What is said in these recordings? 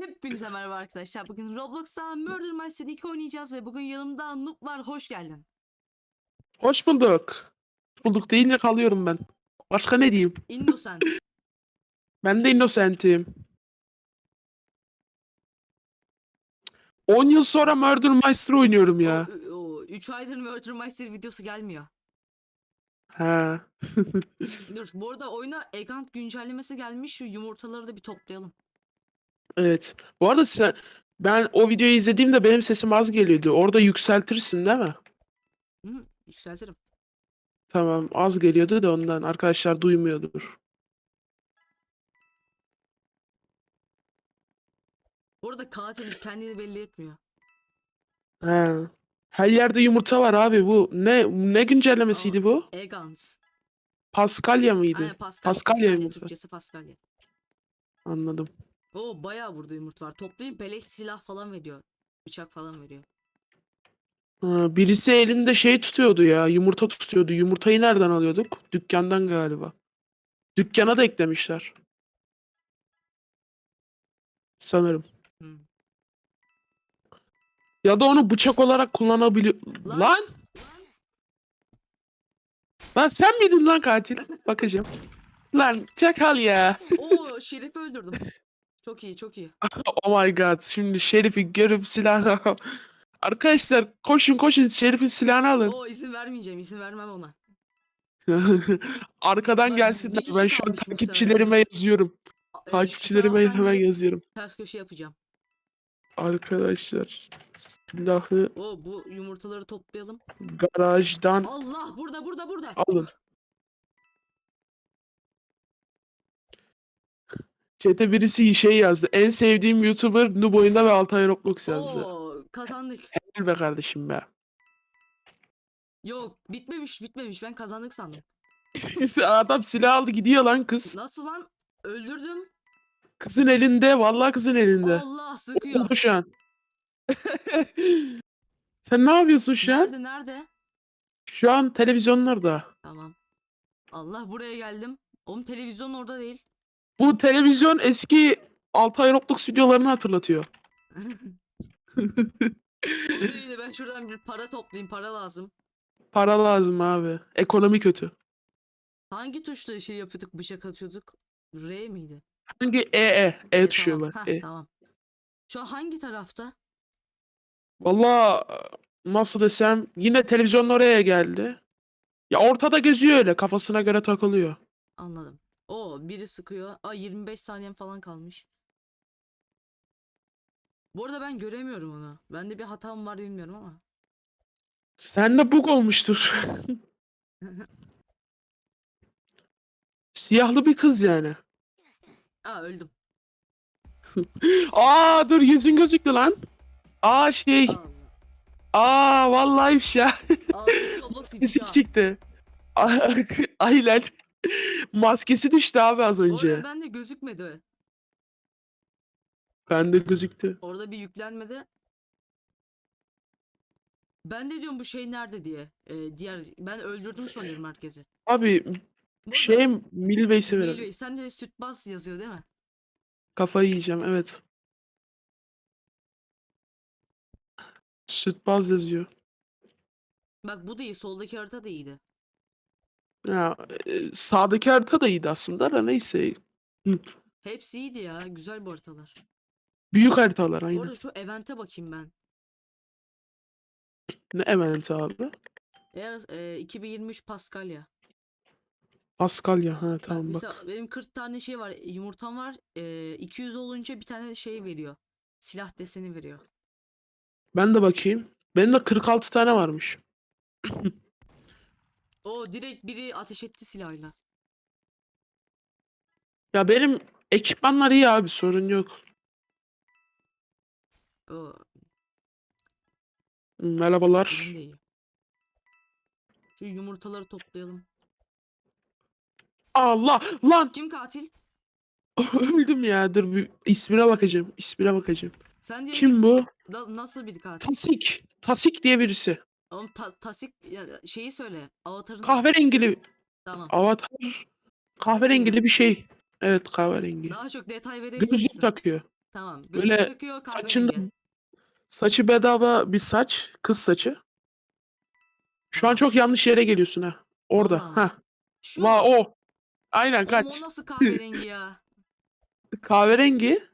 Hepinize merhaba arkadaşlar. Bugün Roblox'ta Murder Mystery 2 oynayacağız ve bugün yanımda Noob var. Hoş geldin. Hoş bulduk. Hoş bulduk deyince kalıyorum ben. Başka ne diyeyim? Innocent. Ben de Innocent'im. 10 yıl sonra Murder Mystery oynuyorum ya. O, o, 3 aydır Murder Mystery videosu gelmiyor. He. Dur bu arada oyuna Egant güncellemesi gelmiş. Şu yumurtaları da bir toplayalım. Evet. Bu arada sen ben o videoyu izlediğimde benim sesim az geliyordu. Orada yükseltirsin değil mi? Hı, yükseltirim. Tamam, az geliyordu da ondan arkadaşlar duymuyordur. Bu arada katil kendini belli etmiyor. He. Her yerde yumurta var abi bu. Ne ne güncellemesiydi bu? Egant. Paskalya mıydı? Aynen Pascal. Paskalya Paskalya. yumurta. Türkçesi Paskalya. Anladım. Oo bayağı burada yumurta var. Toplayın beleş silah falan veriyor. Bıçak falan veriyor. Ha, birisi elinde şey tutuyordu ya, yumurta tutuyordu. Yumurtayı nereden alıyorduk? Dükkandan galiba. Dükkana da eklemişler. Sanırım. Hı. Ya da onu bıçak olarak kullanabiliyor. Lan! Lan! Lan sen miydin lan katil? Bakacağım. Lan çakal ya. Oo Şerif'i öldürdüm. Çok iyi çok iyi. Oh my god. Şimdi Şerif'i görüp silahını Arkadaşlar koşun koşun Şerif'in silahını alın. Oo izin vermeyeceğim izin vermem ona. Arkadan Lan, gelsinler. bir kişi Ben şu an kalmış muhtemelen. takipçilerime yazıyorum. E, şu Takipçilerime taraftan hemen yazıyorum. Ters köşe yapacağım. Arkadaşlar silahı Oo bu yumurtaları toplayalım. garajdan Allah burada burada burada. alın. Chat'e birisi şey yazdı. En sevdiğim YouTuber Noob oyunda ve Altay Roblox yazdı. Oo kazandık. Helal be kardeşim be. Yok bitmemiş bitmemiş ben kazandık sandım. Adam silah aldı gidiyor lan kız. Nasıl lan? Öldürdüm. Kızın elinde. Vallahi kızın elinde. Allah sıkıyor. Oldu şu an. Sen ne yapıyorsun şu an? Nerede nerede? Şu an televizyonlarda. Tamam. Allah buraya geldim. Oğlum televizyon orada değil. Bu televizyon eski Altay Roblox videolarını hatırlatıyor. Orada değil de ben şuradan bir para toplayayım para lazım. Para lazım abi. Ekonomi kötü. Hangi tuşla şey yapıyorduk bıçak atıyorduk? R miydi? Hangi E E? E E, tuşu tamam. var. Heh, E. tamam. Şu an hangi tarafta? Valla nasıl desem yine televizyonun oraya geldi. Ya ortada geziyor öyle kafasına göre takılıyor. Anladım. Biri sıkıyor. Aa 25 saniyem falan kalmış. Bu arada ben göremiyorum onu. Bende bir hatam var bilmiyorum ama. Sende bug olmuştur. Siyahlı bir kız yani. Aa öldüm. Aa dur yüzün gözüktü lan. Aa şey. Allah. Aa vallahi şey. Aa, Roblox ifşa. çıktı. Aynen. Maskesi düştü abi az önce. arada bende gözükmedi. Bende gözüktü. Orada bir yüklenmedi. Ben de diyorum bu şey nerede diye. Ee, diğer ben öldürdüm sanıyorum herkesi. Abi Bu şey Milbey'si verelim. Milvey, sen de sütbaz yazıyor değil mi? Kafayı yiyeceğim evet. Sütbaz yazıyor. Bak bu da iyi. Soldaki harita da iyiydi. Ya e, sağdaki harita da iyiydi aslında da neyse. Hepsi iyiydi ya. Güzel bu haritalar. Büyük haritalar Bu aynen. arada şu event'e bakayım ben. Ne event abi? Eğer e, 2023 Paskalya. Paskalya ha Bak tamam bak. mesela benim 40 tane şey var. Yumurtam var. E, 200 olunca bir tane şey veriyor. Silah deseni veriyor. Ben de bakayım. Benim de 46 tane varmış. O direkt biri ateş etti silahıyla. Ya benim ekipmanlar iyi abi sorun yok. O Merhabalar. benim de iyi. Şu yumurtaları toplayalım. Allah lan Kim katil? öldüm ya. Dur bir ismine bakacağım. İsmine bakacağım. Sen diye Kim bu? Da- nasıl bir katil? Tasik. Tasik diye birisi. Oğlum ta- tasik ya, şeyi söyle. Avatarın Kahverengili Tamam. avatar. Kahverengili bir şey. Evet kahverengi. Daha çok detay verebilir Gözlük misin? takıyor. Tamam. Gözlük Böyle takıyor Saçında kahverengi. saçı bedava bir saç. Kız saçı. Şu an çok yanlış yere geliyorsun ha. Orada. Aa, Ha. Şu Va o. Aynen Oğlum kaç. o nasıl kahverengi ya? Kahverengi.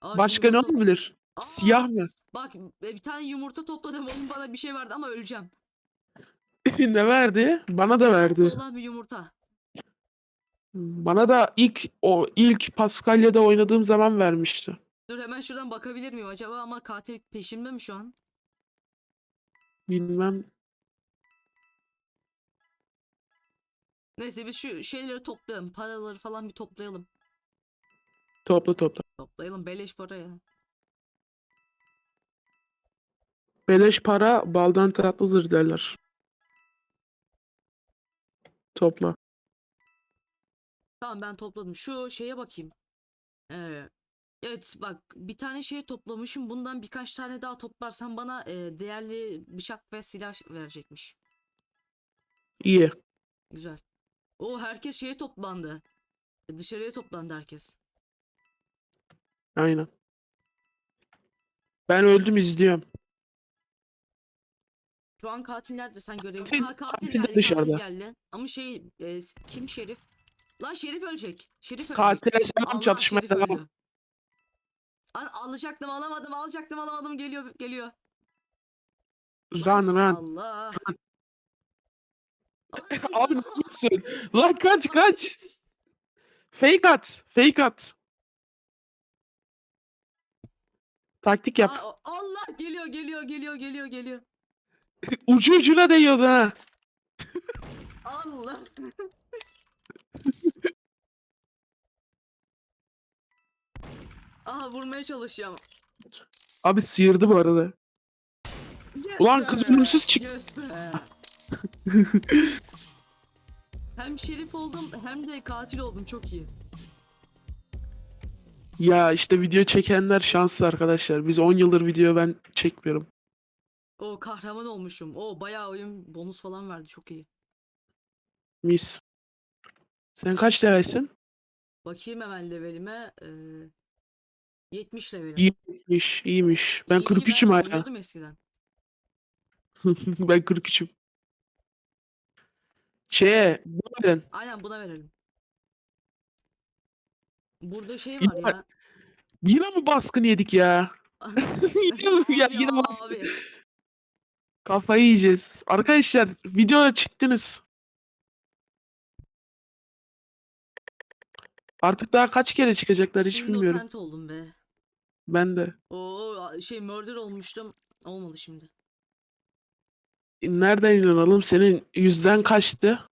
Aa, Başka ne olabilir? Aa, Siyah mı? Bak bir tane yumurta topladım. Onun bana bir şey verdi ama öleceğim. ne verdi? Bana da verdi. olan bir yumurta. Bana da ilk o ilk Paskalya'da oynadığım zaman vermişti. Dur hemen şuradan bakabilir miyim acaba ama katil peşimde mi şu an? Bilmem. Neyse biz şu şeyleri toplayalım. Paraları falan bir toplayalım. Topla topla. Toplayalım beleş para ya. Beleş para baldan tatlıdır derler. Topla. Tamam ben topladım. Şu şeye bakayım. Ee, evet bak bir tane şey toplamışım. Bundan birkaç tane daha toplarsam bana e, değerli bıçak ve silah verecekmiş. İyi. Güzel. O herkes şeye toplandı. E, Dışarıya toplandı herkes. Aynen. Ben öldüm izliyorum. Şu an katil nerede sen görevli? Katil- Ha, katil katil de geldi, dışarıda. katil geldi. Ama şey e, kim Şerif? Lan Şerif ölecek. Şerif ölecek. Katile selam Allah çatışmaya Şerif devam. An alacaktım alamadım alacaktım alamadım geliyor geliyor. Run run. Allah. Abi yapıyorsun? Lan kaç kaç. Fake at. Fake at. Taktik yap. Aa, Allah geliyor geliyor geliyor geliyor geliyor. Ucu ucuna değiyordu ha. Allah. Aha vurmaya çalışacağım. Abi sıyırdı bu arada. Yes Ulan be, kız ölümsüz çık- Yes be. hem şerif oldum hem de katil oldum çok iyi. Ya işte video çekenler şanslı arkadaşlar. Biz 10 yıldır video ben çekmiyorum. O kahraman olmuşum. O bayağı oyun bonus falan verdi çok iyi. Mis. Sen kaç levelsin? Bakayım hemen levelime. Ee, 70 levelim. İyiymiş, iyiymiş. Ben İyi, iyi, 43'üm hala. oynuyordum eskiden. ben 43'üm. Şeye, bu verin. Aynen buna verelim. Burada şey var ya. Yine mi baskın yedik ya? yine ya? Yine baskın. abi. Kafayı yiyeceğiz. Arkadaşlar videoya çıktınız. Artık daha kaç kere çıkacaklar hiç bilmiyorum. Innocent oldum be. Ben de. Oo şey murder olmuştum. Olmadı şimdi. Nereden inanalım? Senin yüzden kaçtı?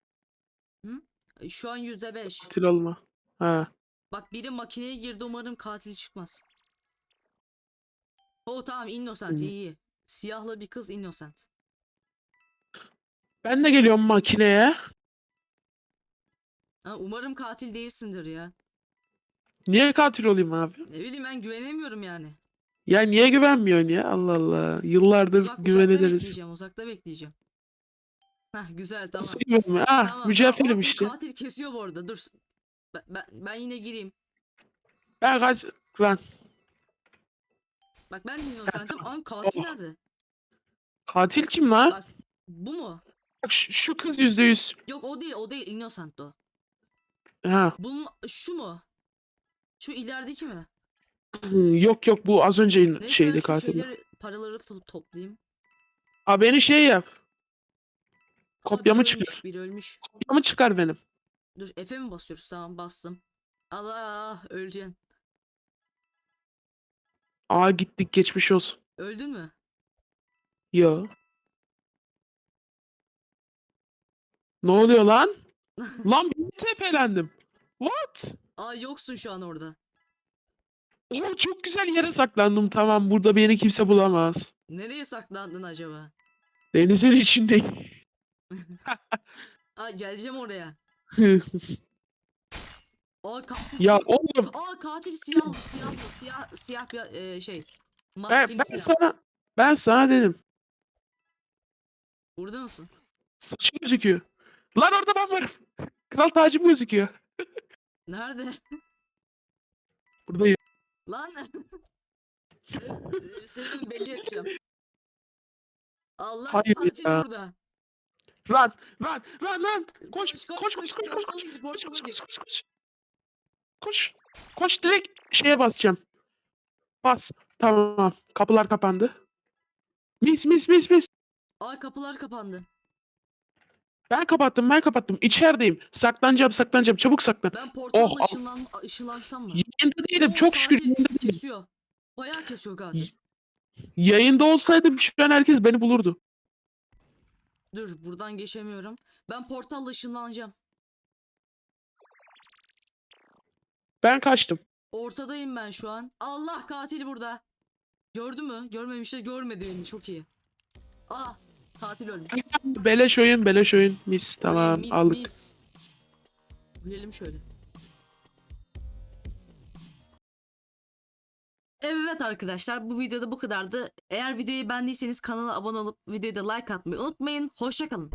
E, Şu an yüzde beş. Katil olma. Ha. Bak biri makineye girdi umarım katil çıkmaz. O tamam innocent Hı. iyi iyi. Siyahlı bir kız innocent. Ben de geliyorum makineye. Ha, umarım katil değilsindir ya. Niye katil olayım abi? Ne bileyim ben güvenemiyorum yani. Ya niye güvenmiyorsun ya? Allah Allah. Yıllardır Uzak, güven uzakta ederiz. bekleyeceğim uzakta bekleyeceğim. Hah güzel tamam. Nasıl güvenme? Ah Tamam, mücevherim tamam. İşte. Katil kesiyor bu arada dur. Ben, ben, ben yine gireyim. Ben kaç... Lan. Bak ben de innocentim. An katil nerede? Katil kim lan? Bak bu mu? Bak şu, şu kız yüzde yüz. Yok o değil o değil innocent o. Ha. Bunun şu mu? Şu ilerideki mi? Yok yok bu az önce in- Neyse ben şeydi şu katil. şeyleri paraları to- toplayayım. Aa beni şey yap. Aa, Kopyamı biri çıkar. ölmüş, biri ölmüş. Kopyamı çıkar benim. Dur F'e mi basıyoruz? Tamam bastım. Allah öleceksin. Aa gittik geçmiş olsun. Öldün mü? Yo. Ne oluyor lan? lan ben tepelendim. What? Aa yoksun şu an orada. Oo çok güzel yere saklandım. Tamam burada beni kimse bulamaz. Nereye saklandın acaba? Denizin içindeyim. Aa geleceğim oraya. Aa katil. ya oğlum Aa katil siyah siyah siyah siyah bir e, şey. ben, ben siyah. sana ben sana dedim. Burada mısın? Saçı gözüküyor. Lan orada ben varım. Kral tacım gözüküyor. Nerede? Buradayım. Lan. Seni ben belli edeceğim. Allah Hayır katil ya. burada. Lan lan lan lan. Koş Koş, koş koş, koş koş, koş koş koş koş koş koş koş koş. Direkt şeye basacağım. Bas. Tamam. Kapılar kapandı. Mis mis mis mis. Ay kapılar kapandı. Ben kapattım ben kapattım. İçerideyim. Saklanacağım saklanacağım. Çabuk saklan. Ben portalla Oh, ışınlan, ışınlansam mı? Yayında değilim. Oo, Çok şükür yayında değilim. Kesiyor. Bayağı kesiyor katil. Yayında olsaydım şu an herkes beni bulurdu. Dur buradan geçemiyorum. Ben portalla ışınlanacağım. Ben kaçtım. Ortadayım ben şu an. Allah katil burada. Gördü mü? Görmemişti. Görmedi beni. Çok iyi. Aa katil ölmüş. Beleş oyun beleş oyun. Mis tamam mis, aldık. Mis. Gülelim şöyle. Evet arkadaşlar bu videoda bu kadardı. Eğer videoyu beğendiyseniz kanala abone olup videoya da like atmayı unutmayın. Hoşçakalın.